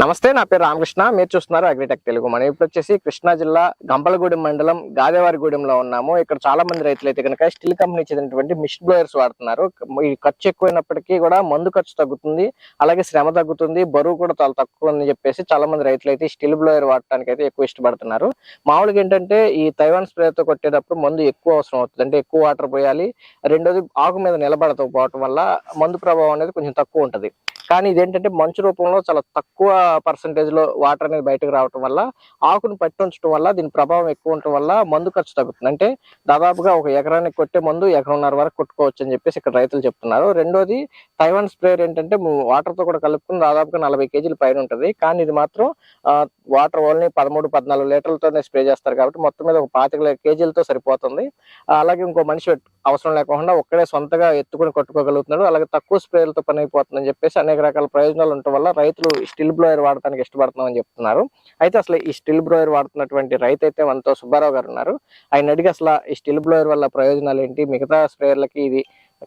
నమస్తే నా పేరు రామకృష్ణ. మీరు చూస్తున్నారు అగ్రిటెక్ తెలుగు. మనం ఇప్పుడు వచ్చేసి కృష్ణా జిల్లా గంపలగూడెం మండలం గాదేవారిగూడెంలో ఉన్నాము. ఇక్కడ చాలా మంది రైతులు అయితే కనుక స్టీల్ కంపెనీ చెందినటువంటి మిషన్ బ్లోయర్స్ వాడుతున్నారు. ఈ ఖర్చు ఎక్కువైనప్పటికీ కూడా మందు ఖర్చు తగ్గుతుంది. అలాగే శ్రమ తగ్గుతుంది. బరువు కూడా చాలా తక్కువ అని చెప్పేసి చాలా మంది రైతులు అయితే స్టీల్ బ్లోయర్ వాడటానికి అయితే ఎక్కువ ఇష్టపడుతున్నారు. మామూలుగా ఏంటంటే ఈ తైవాన్ స్ప్రేతో కొట్టేటప్పుడు మందు ఎక్కువ అవసరం అవుతుంది. అంటే ఎక్కువ వాటర్ పోయాలి. రెండోది ఆకు మీద నిలబడకపోవటం వల్ల మందు ప్రభావం అనేది కొంచెం తక్కువ ఉంటది. కానీ ఇదేంటంటే మంచు రూపంలో చాలా తక్కువ పర్సంటేజ్లో వాటర్ అనేది బయటకు రావటం వల్ల ఆకును పట్టి ఉంచడం వల్ల దీని ప్రభావం ఎక్కువ ఉండటం వల్ల మందు ఖర్చు తగ్గుతుంది. అంటే దాదాపుగా ఒక ఎకరానికి కొట్టే మందు ఎకరన్నర వరకు కొట్టుకోవచ్చు అని చెప్పేసి ఇక్కడ రైతులు చెప్తున్నారు. రెండోది తైవాన్ స్ప్రేయర్ ఏంటంటే వాటర్తో కూడా కలుపుకుని దాదాపుగా నలభై కేజీల పైన ఉంటుంది. కానీ ఇది మాత్రం వాటర్ ఓన్లీ పదమూడు పద్నాలుగు లీటర్లతోనే స్ప్రే చేస్తారు కాబట్టి మొత్తం మీద ఒక పాతిక కేజీలతో సరిపోతుంది. అలాగే ఇంకో మనిషి అవసరం లేకుండా ఒక్కడే సొంతగా ఎత్తుకుని కొట్టుకోగలుగుతున్నాడు. అలాగే తక్కువ స్ప్రేలతో పని అయిపోతుందని చెప్పేసి అనేక రకాల ప్రయోజనాలు ఉండటం వల్ల రైతులు స్టిల్ బ్లోయర్ వాడటానికి ఇష్టపడుతున్నామని చెప్తున్నారు. అయితే అసలు ఈ స్టిల్ బ్రోయర్ వాడుతున్నటువంటి రైతు అయితే మనతో సుబ్బారావు గారు ఉన్నారు. ఆయన అడిగి అసలు ఈ స్టిల్ బ్లోయర్ వల్ల ప్రయోజనాలు ఏంటి? మిగతా స్ప్రేయర్లకి ఇది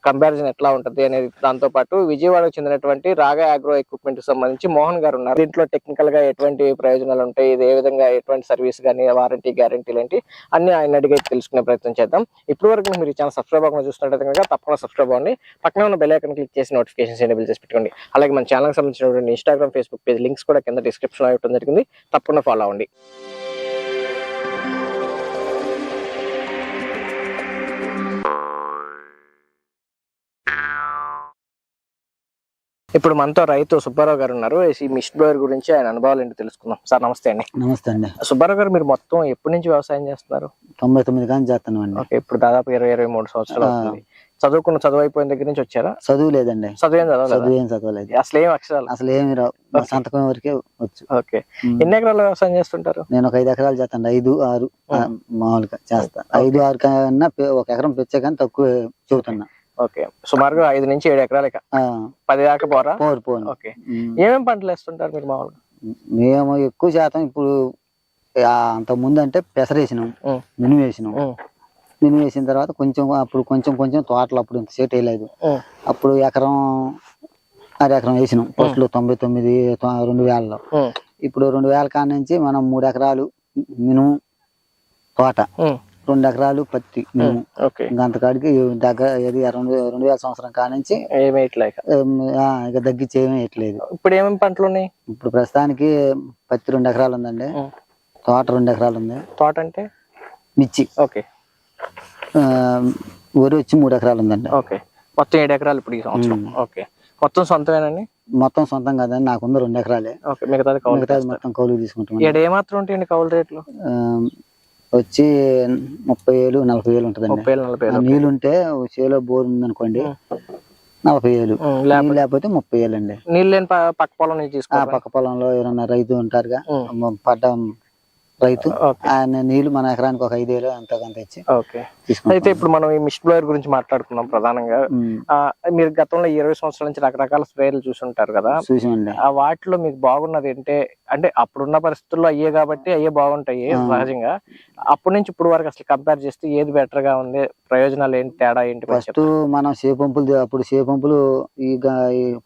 కంపారిజన్ ఎట్లా ఉంటది అనేది దాంతో పాటు విజయవాడకు చెందినటువంటి రాగా అగ్రో ఎక్విప్మెంట్కి సంబంధించి మోహన్ గారు ఉన్నారు. దీంట్లో టెక్నికల్గా ఎటువంటి ప్రయోజనాలు ఉంటాయి? ఇది ఏ విధంగా ఎటువంటి సర్వీస్ కానీ వారంటీ గ్యారంటీలు ఏంటి అన్ని ఆయన అడిగి తెలుసుకునే ప్రయత్నం చేద్దాం. ఇప్పటి వరకు మీరు ఈ ఛానల్ సబ్స్క్రైబ్ అవ్వకుండా చూస్తున్నట్టు కనుక తప్పకుండా సబ్స్క్రైబ్ అవ్వండి. పక్కన ఉన్న బెల్ ఐకాన్ క్లిక్ చేసి నోటిఫికేషన్స్ ఎనేబుల్ చేసి పెట్టుకోండి. అలాగే మన ఛానల్ సంబంధించినటువంటి ఇన్స్టాగ్రామ్ ఫేస్బుక్ పేజ్ లింక్స్ కూడా కింద డిస్క్రిప్షన్లో ఇవ్వడం జరిగింది. తప్పకుండా ఫాలో అవ్వండి. ఇప్పుడు మనతో రైతు సుబ్బారావు గారు ఉన్నారు ఈ మిస్ట్ బ్లోయర్ గురించి ఆయన అనుభవాలు ఏంటో తెలుసుకుందాం. సార్ నమస్తే అండి. నమస్తే అండి. సుబ్బారావు గారు మీరు మొత్తం ఎప్పటి నుంచి వ్యవసాయం చేస్తున్నారు? తొంభై తొమ్మిది కానీ చేస్తాను అండి ఓకే ఇప్పుడు దాదాపు ఇరవై ఇరవై మూడు సంవత్సరాలు. అవుతుంది. చదువుకున్న చదువు అయిపోయిన దగ్గర నుంచి వచ్చారా? చదువు లేదండి. చదువు చదువు ఏం చదవలేదు. అసలు ఏం అక్షరాలు? అసలు ఏమి రావు. సంతకం వరకే వచ్చు. ఓకే. ఎన్ని ఎకరాలు వ్యవసాయం చేస్తుంటారు? నేను ఒక ఐదు ఎకరాలు చేస్తాను. ఐదు ఆరు మామూలుగా చేస్తా. ఐదు ఆరు కన్నా ఒక ఎకరం పెంచే కానీ తక్కువ చెబుతున్నా. ఓకే. సుమారుగా ఐదు నుంచి ఏడు ఎకరాలు ఇక పది దాకా పోరా? పోరు పోను ఓకే. ఉమ్. ఏమేం పంటలు వేస్తుంటారు మీరు మామూలుగా? మేము ఎక్కువ శాతం ఇప్పుడు అంత ముందు అంటే పెసరేసినాం. మినుము వేసినాం. మినుము వేసిన తర్వాత కొంచెం అప్పుడు కొంచెం కొంచెం తోటలు అప్పుడు ఇంత సేట్ వేయలేదు. అప్పుడు ఎకరం అర ఎకరం వేసినాం. ఫస్ట్లో తొంభై తొమ్మిది రెండు వేలలో. ఇప్పుడు రెండు వేల కాడ నుంచి మనం మూడు ఎకరాలు మినుము తోట రెండు ఎకరాలు పత్తి మినుము ఓకే. ఇంకా అంతకాడికి దగ్గర ఏది రెండు రెండు వేల సంవత్సరం కాడ నుంచి ఏమి ఇట్లా ఇక తగ్గించి ఏమీ వేయట్లేదు. ఇప్పుడు ఏమేమి పంటలు ఉన్నాయి? ఇప్పుడు ప్రస్తుతానికి పత్తి రెండు ఎకరాలు ఉందండి. తోట రెండు ఎకరాలు ఉంది. తోట అంటే? మిర్చి. ఓకే. వరి వచ్చి మూడు ఎకరాలు ఉందండి. ఓకే. మొత్తం ఏడు ఎకరాలు ఇప్పుడు ఈ సంవత్సరం. ఉమ్. ఓకే. మొత్తం సొంతమేనండి? మొత్తం సొంతం కాదండి. నాకుంది రెండు ఎకరాలే. ఓకే. మిగతాది కౌలు మిగతాది మొత్తం కౌలు తీసుకుంటాం ఏమాత్రం ఉంటాయండి కౌలు రేట్లు? వచ్చి ముప్పై వేలు నలభై వేలు వేలు నీళ్ళు ఉంటే చేలో బోర్ ఉందనుకోండి నలభై వేలు లేకపోతే ముప్పై వేలు అండి నీళ్ళు పక్క పొలం పక్క పొలంలో ఎవరన్నా రైతు ఉంటారుగా పడ్డ రైతు ఆయన నీళ్ళు మన ఎకరానికి ఒక ఐదు వేలు అంతకంత ఇచ్చి అయితే ఇప్పుడు మనం ఈ మిస్ట్ బ్లోయర్ గురించి మాట్లాడుకున్నాం ప్రధానంగా. మీరు గతంలో ఇరవై సంవత్సరాల నుంచి రకరకాల స్ప్రేలు చూసి ఉంటారు కదా. చూసామండి. ఆ వాటిలో మీకు బాగున్నది ఏంటే అంటే అప్పుడున్న పరిస్థితుల్లో అయ్యే కాబట్టి అయ్యే బాగుంటాయి. సహజంగా. అప్పటి నుంచి ఇప్పుడు వరకు అసలు కంపేర్ చేస్తే ఏది బెటర్గా ఉంది ప్రయోజనాలు ఏంటి తేడా ఏంటి ఫస్ట్ మనం సే పంపులు అప్పుడు సే పంపులు ఈ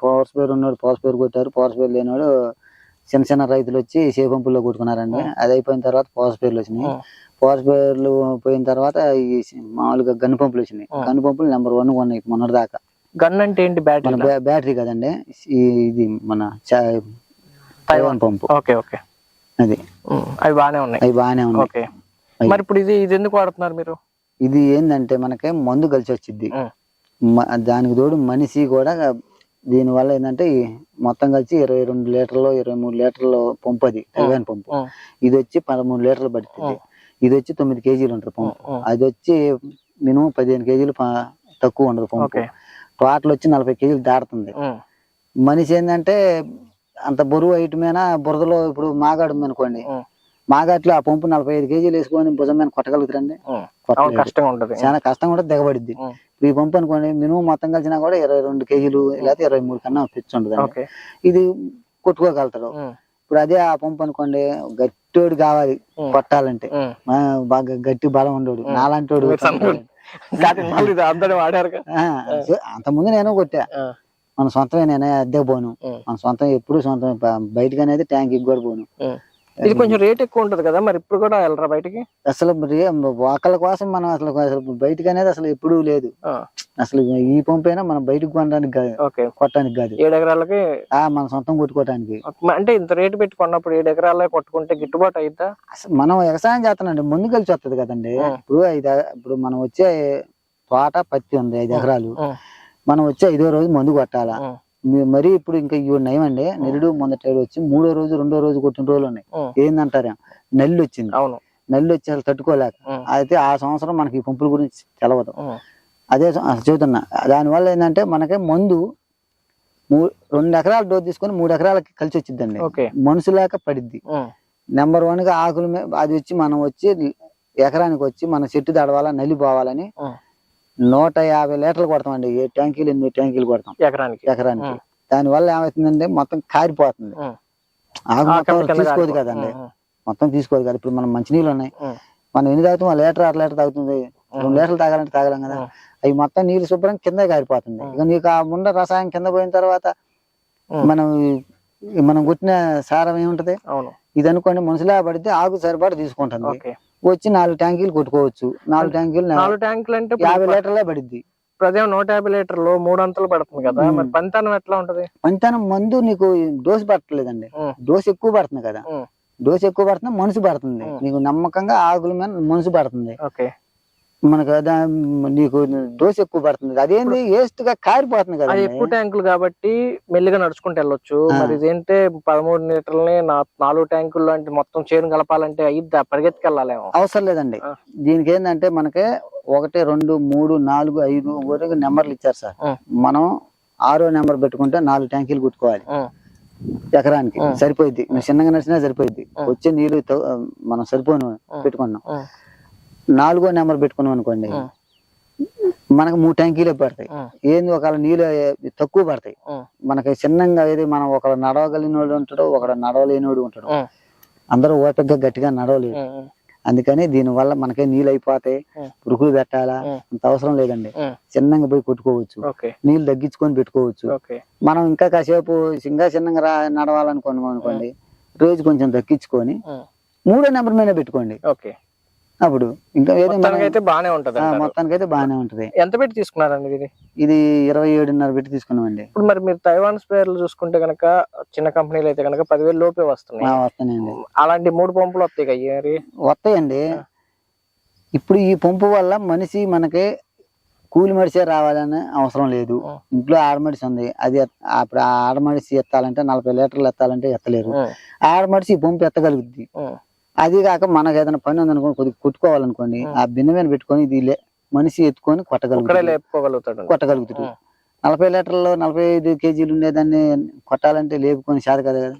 పవర్ స్పేర్ ఉన్నాడు పవర్ స్పేర్ కొట్టారు పవర్ స్పేర్ లేనివాడు చిన్న చిన్న రైతులు వచ్చి సే పంపుల్లో కొట్టుకున్నారండి. అది అయిపోయిన తర్వాత పవర్ స్పేర్లు వచ్చినాయి. ఉమ్, పవర్ స్పేర్లు పోయిన తర్వాత ఈ మామూలుగా గన్ను పంపులు వచ్చినాయి. గన్ను పంపులు నెంబర్ వన్ ఉన్నాయి మొన్నటి దాకా గన్ అంటే ఏంటి బ్యాటరీ బ్యా- బ్యాటరీ కదండి. ఇది మన తైవాన్ పంపు. Okay okay. అది. అవి బాగానే ఉన్నాయి. అవి బాగానే ఉన్నాయి. మరి ఇప్పుడు ఇది ఇది ఎందుకు వాడుతున్నారు మీరు? ఇది ఏంటంటే మనకి మందు కలిసి వచ్చింది దానికి తోడు మనిషి కూడా దీని వల్ల ఏంటంటే మొత్తం కలిసి ఇరవై రెండు లీటర్లు ఇరవై మూడు లీటర్లు పంపు అది తైవాన్ పంపు. ఇది వచ్చి పదమూడు లీటర్లు పడుతుంది. ఇది వచ్చి తొమ్మిది కేజీలు ఉంటుంది పంపు. అది వచ్చి మినిమం పదిహేను కేజీలు తక్కువ ఉండదు పంపు. టోటల్ వచ్చి నలభై కేజీలు దాటుతుంది. ఉమ్, మనిషి ఏంటంటే అంత బరువు ఐటమేనా బురదలో ఇప్పుడు మాగాడు ఉందనుకోండి ఉమ్, మాగాట్లో ఆ పంపు నలభై ఐదు కేజీలు వేసుకొని భుజం మీద కొట్టగలుగుతారండి. కష్టంగా ఉంటది. చాలా కష్టం కూడా దిగబడిద్ది. ఈ పంపు అనుకోండి మినిమం మొత్తం కలిసినా కూడా ఇరవై రెండు కేజీలు లేకపోతే ఇరవై మూడు కన్నా పిచ్చి ఉంటుంది ఇది కొట్టుకోగలుగుతాడు ఉమ్, ఇప్పుడు అదే ఆ పంపు అనుకోండి గట్టోడు కావాలి కొట్టాలంటే. బాగా గట్టి బలం ఉండడు. నాలంటోడు అంత ముందు నేను కొట్టా. మన సొంతమే నేనే అద్దె పోను. మన సొంతం ఎప్పుడు సొంతం బయటకు అనేది ట్యాంక్ కూడా పోను. ఇది కొంచెం రేట్ ఎక్కువ ఉంటది కదా మరి ఇప్పుడు కూడా వెళ్ళరా బయటికి? అసలు ఒకళ్ళ కోసం మనం అసలు అసలు బయటకు అనేది అసలు ఎప్పుడూ లేదు. అసలు ఈ పంపు అయినా మనం బయటకు కొనడానికి కాదు ఓకే. కొట్టడానికి కాదు. ఏడు ఎకరాలకి? ఆ మన సొంతం కొట్టుకోవడానికి అంటే ఇంత రేటు పెట్టి కొన్నప్పుడు ఏడు ఎకరాలే కొట్టుకుంటే గిట్టుబాటు అయిద్దా? అసలు మనం వ్యవసాయం చేస్తున్నాండి ముందు కలిసి వస్తుంది కదండి. ఇప్పుడు ఐదు ఇప్పుడు మనం వచ్చే తోట పత్తి ఉంది ఐదు ఎకరాలు. మనం వచ్చే ఐదో రోజు మందు కొట్టాలా. మరి ఇప్పుడు ఇంకా ఇవి నయమండి నిరుడు మొదటి వచ్చి మూడో రోజు రెండో రోజు కొట్టిన రోజులు ఉన్నాయి. ఏందంటారా? నల్లి వచ్చింది. అవును. నల్లి వచ్చి అసలు తట్టుకోలేక. అయితే ఆ సంవత్సరం మనకి పంపుల గురించి తెలవదు. అదే చెబుతున్నా. దానివల్ల ఏంటంటే మనకి మందు రెండు ఎకరాల డోర్ తీసుకొని మూడు ఎకరాలకి కలిసి వచ్చిందండి ఓకే. మనుషు లేక పడిద్ది. నెంబర్ వన్గా ఆకుల అది వచ్చి మనం వచ్చి ఎకరానికి వచ్చి మన చెట్టు దడవాలా నల్లి పోవాలని. నూట యాభై లీటర్లు కొడతామండి. ఏ ట్యాంకీలు ఎనిమిది ట్యాంకీలు కొడతాం? ఎకరానికి. ఎకరానికి. ఉం. దాని వల్ల ఏమవుతుందంటే మొత్తం కారిపోతుంది. ఆకు మొత్తం కింద కింద తీసుకోదు కదండి. మొత్తం తీసుకోదు కదా. ఇప్పుడు మనం మంచినీళ్ళు ఉన్నాయి. మనం ఎన్ని తాగుతాం లీటర్ అర లీటర్ తాగుతుంది. రెండు లీటర్లు తాగాలంటే తాగలేం కదా. అవి మొత్తం నీళ్ళు శుభ్రం కింద కారిపోతుంది. ఇక నీకు ఆ ముండ రసాయనం కింద పోయిన తర్వాత. మనం మనం కొట్టిన సారం ఏముంటది? ఇది అనుకోండి మనుషులా పడితే ఆకు సరిపడా తీసుకుంటుంది. వచ్చి నాలుగు ట్యాంకీలు కొట్టుకోవచ్చు. నాలుగు ట్యాంకీలు నాలుగు ట్యాంకులు అంటే యాభై లీటర్లే పడిద్ది. ప్రదేశం నూట యాభై లీటర్లు మూడు అంతలు పడుతుంది కదా. మరి పంతానం ఎట్లా ఉంటది? పంచనం మందు నీకు డోసు పట్టలేదండి. ఉం. డోసు ఎక్కువ పడుతుంది కదా. డోసు ఎక్కువ పడుతుంది మనసు పడుతుంది. నీకు నమ్మకంగా ఆకుల మీద మనసు పడుతుంది. మనకు నీకు డోసు ఎక్కువ పడుతుంది అదేంది వేస్ట్గా కారిపోతుంది కదా అది ఎక్కువ ట్యాంకులు కాబట్టి మెల్లిగా నడుచుకుంటూ వెళ్ళొచ్చు. మరి ఇదేంటే పదమూడు లీటర్లని నాలుగు ట్యాంకుల్లో అంటే మొత్తం చేను కలపాలంటే అయ్యిద్దా పరిగెత్తుకెళ్ళాలేమో అవసరం లేదండి. దీనికి ఏంటంటే మనకి ఒకటి రెండు మూడు నాలుగు ఐదు వరకు నెంబర్లు ఇచ్చారు సార్. మనం ఆరో నెంబర్ పెట్టుకుంటే నాలుగు ట్యాంకీలు కుట్టుకోవాలి. ఎకరానికి. సరిపోయింది చిన్నగా నడిచినా సరిపోయింది. వచ్చే నీళ్ళు మనం సరిపోను. పెట్టుకున్నాం. నాలుగో నెంబర్ పెట్టుకున్నాం అనుకోండి. మనకు మూడు ట్యాంకీలే పడతాయి. ఏంది ఒకవేళ నీళ్ళు తక్కువ పడతాయి. మనకి చిన్నగా ఏది మనం ఒకడు నడవగలిగినోడు ఉంటాడు ఒకడు నడవలేనివాడు ఉంటాడు. అందరూ ఓపికగా గట్టిగా. ఉం. అందుకని దీని వల్ల మనకే నీళ్ళు అయిపోతాయి. పురుగులు పెట్టాలా. అంత అవసరం లేదండి. చిన్నగా పోయి కొట్టుకోవచ్చు నీళ్ళు తగ్గించుకొని పెట్టుకోవచ్చు మనం ఇంకా కాసేపు ఇంకా చిన్నగా రా నడవాలనుకోండి అనుకోండి రోజు కొంచెం తగ్గించుకొని. మూడో నెంబర్ మీద పెట్టుకోండి ఓకే అప్పుడు ఇంకా మొత్తానికి అయితే బానే ఉంటది. మొత్తానికి అయితే బాగానే ఉంటది. ఎంత పెట్టి తీసుకున్నారండి ఇది? ఇది ఇరవై ఏడున్నర పెట్టి తీసుకున్నామండి. ఇప్పుడు మరి మీరు తైవాన్ స్పేర్లు చూసుకుంటే కనుక చిన్న కంపెనీలు అయితే కనుక పదివేలు లోపే వస్తున్నాయి. వస్తానండి అలాంటి మూడు పంపులు వస్తాయి కదా వస్తాయండి. ఇప్పుడు ఈ పంపు వల్ల మనిషి మనకి కూలి మడిసే రావాలని అవసరం లేదు. ఇంట్లో ఆడమడిసి ఉంది. అది అప్పుడు ఆ ఆడమడిసి ఎత్తాలంటే నలభై లీటర్లు ఎత్తాలంటే ఎత్తలేరు. ఆడమడిసి ఈ పంపు ఎత్తగలుగుద్ది. అది కాక మనకు ఏదైనా పని ఉందనుకోండి కొద్దిగా కుట్టుకోవాలనుకోండి. ఆ బిన్న మీద పెట్టుకొని ఇది లే- మనిషి ఎత్తుకొని కొట్టగలుగుతాడు లేపుకోగలుగుతాడు కొట్టగలుగుతాడు. నలభై లీటర్లు నలభై ఐదు కేజీలు ఉండేదాన్ని కొట్టాలంటే లేపుకొని శాత కదా కదా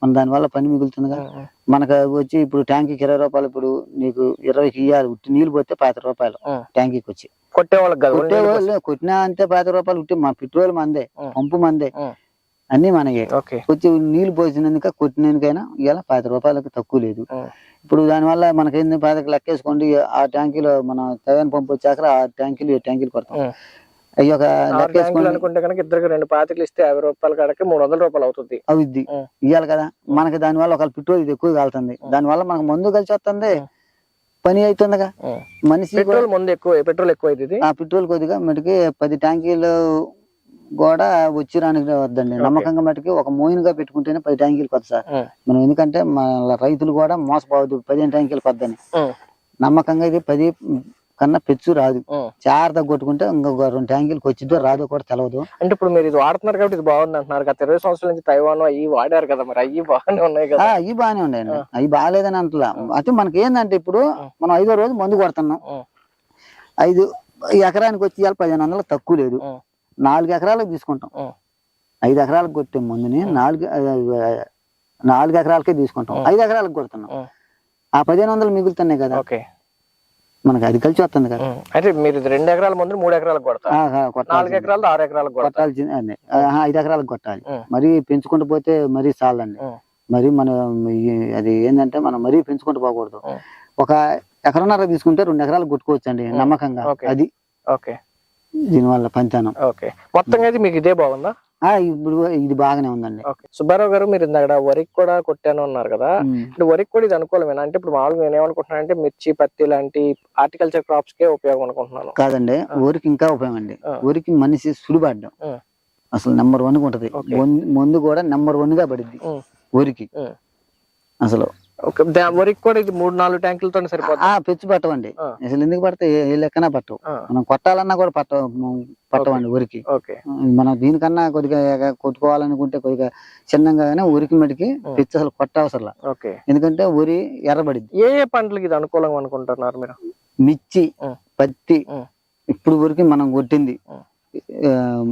మన దానివల్ల పని మిగులుతుంది కదా. మనకు వచ్చి ఇప్పుడు ట్యాంకీకి ఇరవై రూపాయలు ఇప్పుడు నీకు ఇరవైకి ఇవ్వాలి ఉట్టి నీళ్ళు పోతే పాతి రూపాయలు. ట్యాంకీకి వచ్చి కొట్టే వాళ్ళకి కదా కొట్టే వాళ్ళు కొట్టినా అంతే పాతి రూపాయలు ఉట్టి మా పెట్రోల్ మందే. పంపు మందే. అన్ని మనకే ఓకే వచ్చి నీళ్ళు పోసినందుక కొట్టినందుకైనా ఇలా పాతి రూపాయలకు తక్కువ లేదు. ఇప్పుడు దానివల్ల మనకేంది పాతికి లెక్కేసుకోండి ఆ ట్యాంకీలో మన తెగని పంపు వచ్చాక ఆ ట్యాంకీలు ఈ ట్యాంకీలు కొడతాం. అవి ఒక లెక్కేసుకోండి అనుకుంటే కనుక ఇద్దరికి రెండు పాతికలు ఇస్తే యాభై రూపాయల కాడకి మూడు వందల రూపాయలు అవుతుంది అవుద్ది. ఇవ్వాలి కదా మనకి దానివల్ల ఒక పెట్రోల్ ఇది ఎక్కువ కాలుతుంది. దానివల్ల మనకు మందు కలిసి వస్తుంది. పని అవుతుందిగా. మనిషి పెట్రోల్ ముందు ఎక్కువ పెట్రోల్ ఎక్కువ అవుతుంది ఆ పెట్రోల్ కొద్దిగా మటుకి పది ట్యాంకీలు కూడా వచ్చి రానికి వద్దండి. నమ్మకంగా మటుకి ఒక మోయిన్గా పెట్టుకుంటేనే పది ట్యాంకీలు కొత్త సార్. మనం ఎందుకంటే మన రైతులు కూడా మోసపోవద్దు పదిహేను ట్యాంకీలు కొద్దని. నమ్మకంగా ఇది పది కన్నా పెచ్చు రాదు. చారద కొట్టుకుంటే ఇంకొక రెండు ట్యాంకీలకు వచ్చిద్దో రాదో కూడా తెలవదు అంటే ఇప్పుడు మీరు ఇది వాడుతున్నారు కాబట్టి ఇది బాగుంది అంటున్నారు గత ఇరవై సంవత్సరాల నుంచి తైవాన్ అయ్యి వాడారు కదా మరి అయ్యి బాగానే ఉన్నాయి కదా అవి బాగానే ఉన్నాయండి. అవి బాగాలేదని అంటలా అయితే మనకి ఏంటంటే ఇప్పుడు. మనం ఐదో రోజు మందు కొడుతున్నాం. ఐదు ఎకరానికి వచ్చి పదిహేను వందలు తక్కువ లేదు. నాలుగు ఎకరాలకు తీసుకుంటాం. ఐదు ఎకరాలకు కొట్టే ముందుని నాలుగు నాలుగు ఎకరాలకే తీసుకుంటాం. ఐదు ఎకరాలకు కొడుతున్నాం. ఆ పదిహేను వందలు మిగులుతున్నాయి కదా ఓకే మనకి అది కలిసి వస్తుంది కదా. అయితే మీరు రెండు ఎకరాల ముందు మూడు ఎకరాలకు కొడతారు ఆ, నాలుగు. ఎకరాలు ఆరు ఎకరాలకు కొట్టాల్సిందే ఐదు ఎకరాలకు కొట్టాలి. మరి పెంచుకుంటూ పోతే మరీ చాలండి. మరి మనం అది ఏంటంటే మనం మరీ పెంచుకుంటూ పోకూడదు. ఒక ఎకరన్నర తీసుకుంటే రెండు ఎకరాలు కొట్టుకోవచ్చు అండి నమ్మకంగా. అది ఓకే దీనివల్ల పంచానం ఓకే మొత్తంగా అయితే మీకు ఇదే బాగుందా ఆ, ఇప్పుడు ఇది బాగానే ఉందండి సుబ్బారావు గారు మీరు ఇందాక వరికి కూడా కొట్టాను అన్నారు కదా. ఇప్పుడు వరికి కూడా ఇది అనుకూలమేనా అంటే ఇప్పుడు మామూలుగా నేను ఏమనుకుంటున్నాను అంటే మిర్చి పత్తి లాంటి హార్టికల్చర్ క్రాప్స్ కే ఉపయోగం అనుకుంటున్నాను కాదండి ఆ. ఊరికి ఇంకా ఉపయోగం అండి ఆ. ఊరికి మనిషి సుడిపడ్డం. అసలు నెంబర్ వన్ ఉంటది. మందు- కూడా నెంబర్ వన్గా. ఊరికి ఉమ్. అసలు వరికి కూడా ఇది మూడు నాలుగు ట్యాంకులతో సరిపోతుంది ఆ పెచ్చు పట్టవండి. అసలు ఎందుకు పడితే ఏ లెక్కన పట్టవు. మనం కొట్టాలన్నా కూడా పట్ట పట్టవండి ఊరికి. మనం దీనికన్నా కొద్దిగా కొట్టుకోవాలనుకుంటే కొద్దిగా చిన్నగానే ఊరికి మటుకి. పిచ్చి అసలు కొట్టవసరం ఎందుకంటే ఊరి ఎర్రబడిద్ది. ఏ ఏ పంటలకి ఇది అనుకూలంగా అనుకుంటున్నారు మీరు? మిర్చి. పత్తి. ఇప్పుడు ఊరికి మనం కొట్టింది.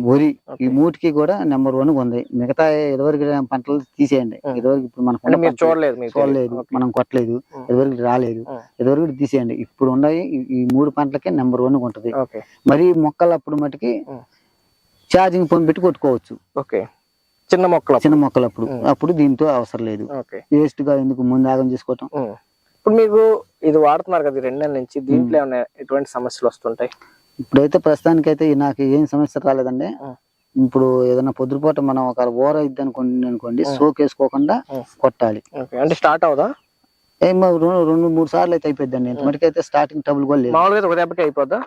వరి. ఈ మూటికి కూడా నెంబర్ వన్ ఉంది. మిగతా ఇదివరకు పంటలు తీసేయండి. ఇదివరకు ఇప్పుడు పంటలు చూడలేదు చూడలేదు. మనం కొట్టలేదు. ఇదివరకు రాలేదు. ఇదివరకు తీసేయండి. ఇప్పుడు ఉన్నాయి ఈ- మూడు పంటలకే నెంబర్ వన్ ఉంటది. మరి మొక్కలు అప్పుడు మటుకి. ఛార్జింగ్ ఫోన్ పెట్టి కొట్టుకోవచ్చు. ఓకే. చిన్న మొక్కలు చిన్న మొక్కలు అప్పుడు. అప్పుడు దీంతో అవసరం లేదు. వేస్ట్గా ఎందుకు ముందు ఆగం చేసుకోవటం. ఇప్పుడు మీకు ఇది వాడుతున్నారు కదా రెండు నెలల నుంచి దీంట్లో ఏమైనా ఎటువంటి సమస్యలు వస్తుంటాయి? ఇప్పుడైతే ప్రస్తుతానికైతే నాకు ఏం సమస్య రాలేదండి. ఇప్పుడు ఏదైనా పొద్దుపూట మనం ఒక ఓర ఇద్ది అనుకోండి అనుకోండి. సోక్ వేసుకోకుండా. కొట్టాలి అంటే స్టార్ట్ అవుదా ఏమో రెండు రెండు మూడు సార్లు అయితే అయిపోద్దండి ఇంతమటికైతే స్టార్టింగ్ ట్రబుల్ కూడా లేదు మామూలుగా అయితే ఒక దెబ్బకి అయిపోద్దా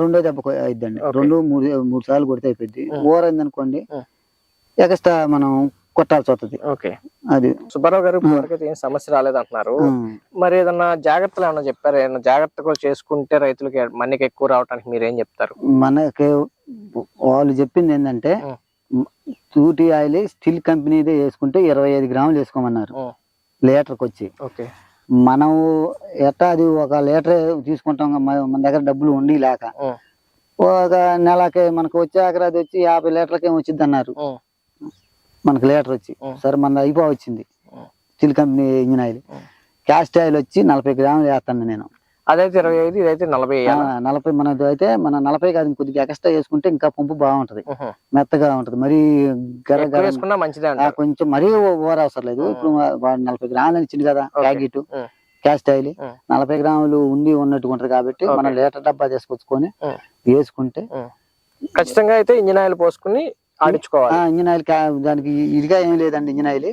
రెండో దెబ్బ అయిద్దండి. రెండు మూడు మూడు సార్లు కొడితే అయిపోద్ది. ఓర అయింది అనుకోండి ఉం. ఎక్స్ట్రా మనం కొట్టాల్సి వస్తుంది. ఓకే. అది. సుబ్బారావు గారు ఏం సమస్య రాలేదంటున్నారు. మరి ఏదన్నా జాగ్రత్తలు ఏమన్నా చెప్పారు? ఏమన్నా జాగ్రత్తగా చేసుకుంటే రైతులకి మన్నిక ఎక్కువ రావడానికి మీరు ఏం చెప్తారు? మనకి వాళ్ళు చెప్పింది ఏంటంటే. తూటి ఆయిల్ స్టీల్ కంపెనీదే వేసుకుంటే ఇరవై ఐదు గ్రాములు వేసుకోమన్నారు. లీటర్కి వచ్చి ఓకే. మనం ఎట్టా అది ఒక లీటర్ తీసుకుంటాం మన దగ్గర డబ్బులు ఉండి లేక. ఒక నెలకి మనకు వచ్చాక అది వచ్చి యాభై లీటర్లకి వచ్చింది అన్నారు. మనకి లీటర్ వచ్చి. సరే మన అయిపో వచ్చింది. Stihl company engine oil. Cast oil వచ్చి నలభై గ్రాములు వేస్తాను నేను అదైతే ఇరవై ఐదు ఇదైతే నలభై? నలభై మనది అయితే మన నలభై కాదు కొద్దిగా ఎక్స్ట్రా వేసుకుంటే ఇంకా పంపు బాగుంటది. మెత్తగా ఉంటది మరి గర ఎక్కువ గర వేసుకున్నా మంచిదే కొంచెం మరీ ఓవర్ అవసరం లేదు. ఇప్పుడు నలభై గ్రాములు ఇచ్చింది కదా. ప్యాకెట్. Cast oil. నలభై గ్రాములు ఉండి ఉన్నట్టు ఉంటది కాబట్టి. మనం లీటర్ డబ్బా తీసుకొచ్చుకొని. వేసుకుంటే ఖచ్చితంగా అయితే ఇంజిన్ ఆయిల్ పోసుకుని ఆడించుకోవాలి. ఇంజిన్ ఆయిల్ దానికి ఇదిగా ఏం లేదండి engine oil.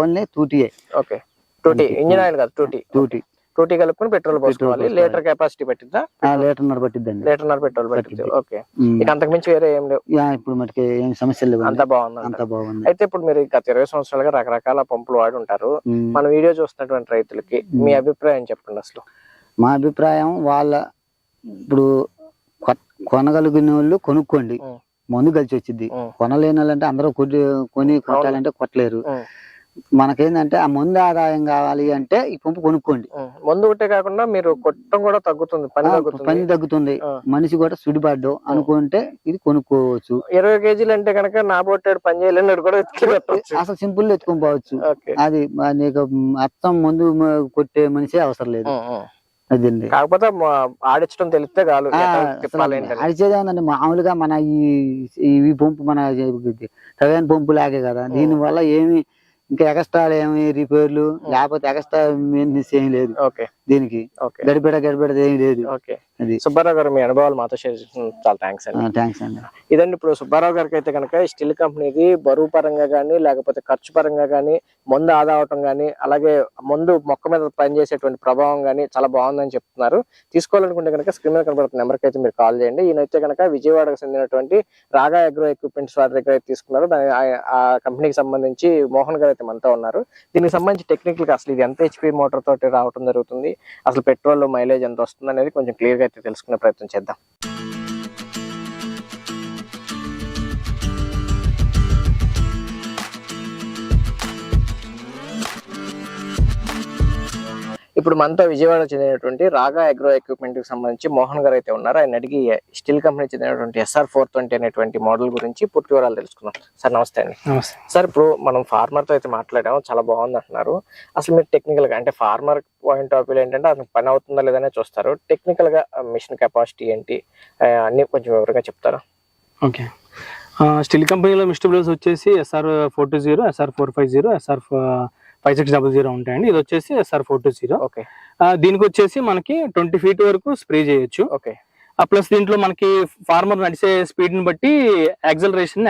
Only టూటీఏ okay. Two T engine oil కాదు two T two T two T కలుపుకుని పెట్రోల్ పోసుకోవాలి. లీటర్ కెపాసిటీ పెట్టిద్దా? లీటర్ నర పట్టిద్దండి. Litre petrol పెట్టిద్ది. పట్టిద్ది. ఓకే. ఇక అంతకు మించి వేరే ఏం లేవు. యా, ఇప్పుడు మటుకి ఏం సమస్యలు లేవు అంతా బాగుంది అంత బాగుంది. అయితే ఇప్పుడు మీరు గత ఇరవై సంవత్సరాలుగా రకరకాల పంపులు వాడి ఉంటారు. మన వీడియో చూస్తున్నటువంటి రైతులకి మీ అభిప్రాయం చెప్పండి అసలు. మా అభిప్రాయం వాళ్ళ ఇప్పుడు కొనగలిగిన వాళ్ళు కొనుక్కోండి. మందు కలిసి వచ్చింది. కొనలేని వాళ్ళంటే అందరూ కొద్ది కొని కొట్టాలంటే కొట్టలేరు. మనకేందంటే ఆ మందు ఆదాయం కావాలి అంటే ఈ పంపు కొనుక్కోండి. ముందు ఒకటే కాకుండా మీరు కొట్టడం కూడా తగ్గుతుంది పని తగ్గుతుంది. పని తగ్గుతుంది. ఆ. మనిషి కూడా సుడిపడ్డు అనుకుంటే ఇది కొనుక్కోవచ్చు. ఇరవై కేజీలు అంటే కనుక నా బొట్టాడు పని చేయలేని కూడా అసలు సింపుల్ ఎత్తుకొని పోవచ్చు. అది నీకు అత్తం మందు కొట్టే మనిషే అవసరం లేదు. కాకపోతే ఆడించడం తెలిస్తే చాలు. మామూలుగా మన ఈ ఈ పంపు మన టవేన్ పంపు లాగే కదా. దీని వల్ల ఏమి ఇంకా ఎక్స్ట్రా ఏమి రిపేర్లు లేకపోతే ఎక్స్ట్రా మెయింటెనెన్స్ ఏం లేదు ఓకే. దీనికి. ఓకే. గడిపెడ గడిపెడ ఏం లేదు. ఓకే. అది. సుబ్బారావు గారు మీ అనుభవాలు మాతో షేర్ చాలా థ్యాంక్స్ అండి. థ్యాంక్స్ అండి. ఇదండి ఇప్పుడు సుబ్బారావు గారికి అయితే కనుక స్టీల్ కంపెనీది బరువు పరంగా కానీ లేకపోతే ఖర్చు పరంగా కానీ మందు ఆదా అవటం కానీ అలాగే మందు మొక్క మీద పనిచేసేటువంటి ప్రభావం కానీ చాలా బాగుందని చెప్తున్నారు. తీసుకోవాలనుకుంటే కనుక స్క్రీన్ మీద కనబడుతున్న నెంబర్కి అయితే మీరు కాల్ చేయండి. ఈయనైతే కనుక విజయవాడకు చెందినటువంటి రాగా అగ్రో ఎక్విప్మెంట్స్ వారి దగ్గర అయితే తీసుకున్నారు. దాని ఆ- కంపెనీకి సంబంధించి మోహన్ గారు అయితే మనతో ఉన్నారు. దీనికి సంబంధించి టెక్నికల్గా అసలు ఇది ఎంత హెచ్పి మోటార్ తోటి రావడం జరుగుతుంది? అసలు పెట్రోల్ మైలేజ్ ఎంత వస్తుంది అనేది కొంచెం క్లియర్గా అయితే తెలుసుకునే ప్రయత్నం చేద్దాం. ఇప్పుడు మనతో విజయవాడ చెందినటువంటి రాగా అగ్రో ఎక్విప్మెంట్కి సంబంధించి మోహన్ గారు అయితే ఉన్నారు. ఆయన అడిగి స్టీల్ కంపెనీ చెందినటువంటి ఎస్ఆర్ ఫోర్ ట్వంటీ అనేటువంటి మోడల్ గురించి పూర్తి వివరాలు తెలుసుకుందాం. సార్ నమస్తే అండి. సార్ ఇప్పుడు మనం ఫార్మర్తో అయితే మాట్లాడాము. చాలా బాగుంది అంటున్నారు. అసలు మీరు టెక్నికల్గా అంటే ఫార్మర్ పాయింట్ ఆఫ్ వ్యూ ఏంటంటే అతనికి పని అవుతుందా లేదనే చూస్తారు. టెక్నికల్గా మిషన్ కెపాసిటీ ఏంటి? అన్ని కొంచెం వివరంగా చెప్తారా? ఓకే. స్టీల్ కంపెనీలో మిస్టబుల్స్ వచ్చేసి SR four two zero SR four five zero SR five six double zero ఉంటాయండి. ఇది వచ్చేసి SR four two zero okay. దీనికి వచ్చేసి మనకి ట్వంటీ ఫీట్ వరకు స్ప్రే చేయొచ్చు. ఓకే. ప్లస్ దీంట్లో మనకి ఫార్మర్ నడిచే స్పీడ్ని బట్టి యాక్సలరేషన్